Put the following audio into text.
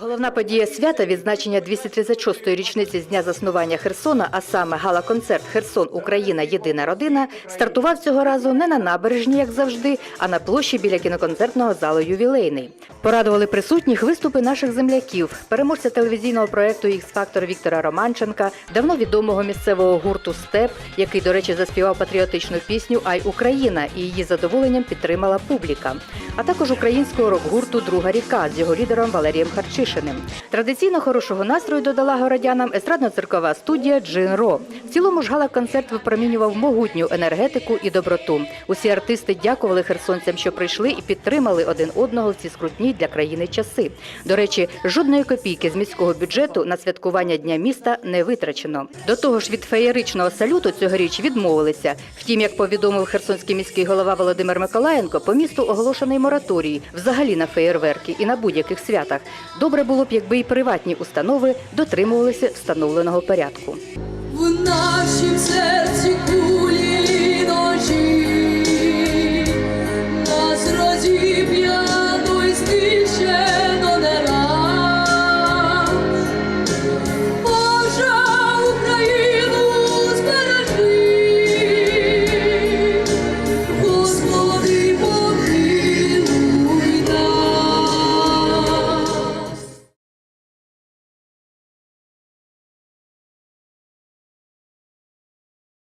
Головна подія свята відзначення 236-ї річниці з дня заснування Херсона, а саме гала-концерт Херсон Україна. Єдина родина, стартував цього разу не на набережні, як завжди, а на площі біля кіноконцертного залу Ювілейний. Порадували присутніх виступи наших земляків, переможця телевізійного проекту «Ікс-фактор» Віктора Романченка, давно відомого місцевого гурту Степ, який, до речі, заспівав патріотичну пісню Ай Україна і її задоволенням підтримала публіка, а також українського рок-гурту Друга ріка з його лідером Валерієм Харчишиним. Традиційно хорошого настрою додала городянам естрадно-циркова студія Джин Ро. В цілому ж гала-концерт випромінював могутню енергетику і доброту. Усі артисти дякували херсонцям, що прийшли і підтримали один одного в ці скрутні для країни часи. До речі, жодної копійки з міського бюджету на святкування дня міста не витрачено. До того ж, від феєричного салюту цьогоріч відмовилися. Втім, як повідомив херсонський міський голова Володимир Миколаєнко, по місту оголошений мораторій взагалі на феєрверки і на будь-яких святах. Добре було б, якби і приватні установи дотримувалися встановленого порядку. В нашім серці